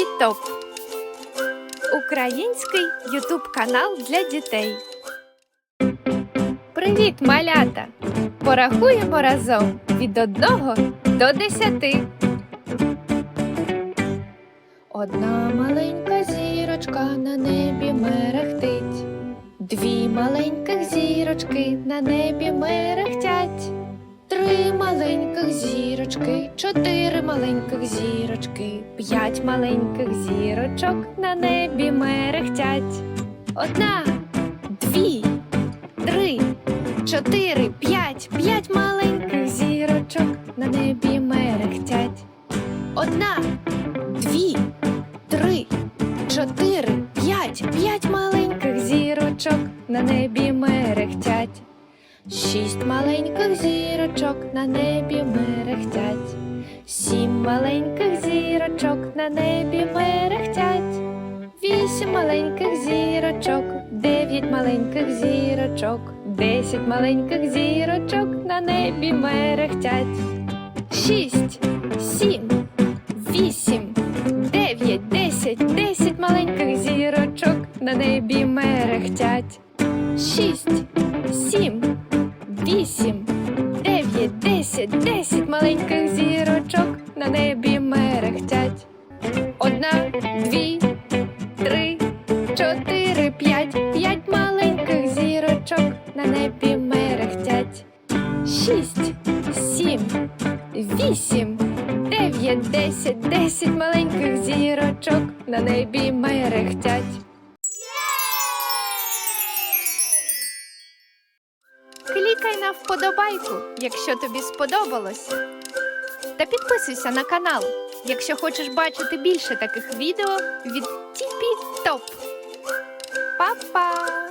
Тіпі Топ. Український ютуб канал для дітей. Привіт, малята! Порахуємо разом від одного до десяти. Одна маленька зірочка на небі мерехтить. Дві маленьких зірочки на небі мерехтять. Три маленьких зірочки, чотири маленьких зірочки, п'ять маленьких зірочок на небі мерехтять. Одна, дві, три, чотири, п'ять, п'ять маленьких зірочок на небі мерехтять. Одна, дві, три, чотири, п'ять, п'ять маленьких зірочок на небі мерехтять. Шість маленьких зірочок на небі мерехтять. Сім маленьких зірочок на небі мерехтять. Вісім маленьких зірочок, дев'ять маленьких зірочок, десять маленьких зірочок на небі мерехтять. Шість, сім, вісім, дев'ять, десять, десять маленьких зірочок на небі мерехтять. Шість, сім, вісім, дев'ять, десять, десять маленьких зірочок на небі мерехтять. Одна, дві, три, чотири, п'ять, п'ять маленьких зірочок на небі мерехтять. Шість, сім, вісім, дев'ять, десять, десять маленьких зірочок на небі мерехтять. Клікай на вподобайку, якщо тобі сподобалось. Та підписуйся на канал, якщо хочеш бачити більше таких відео від Тіпі Топ. Па-па!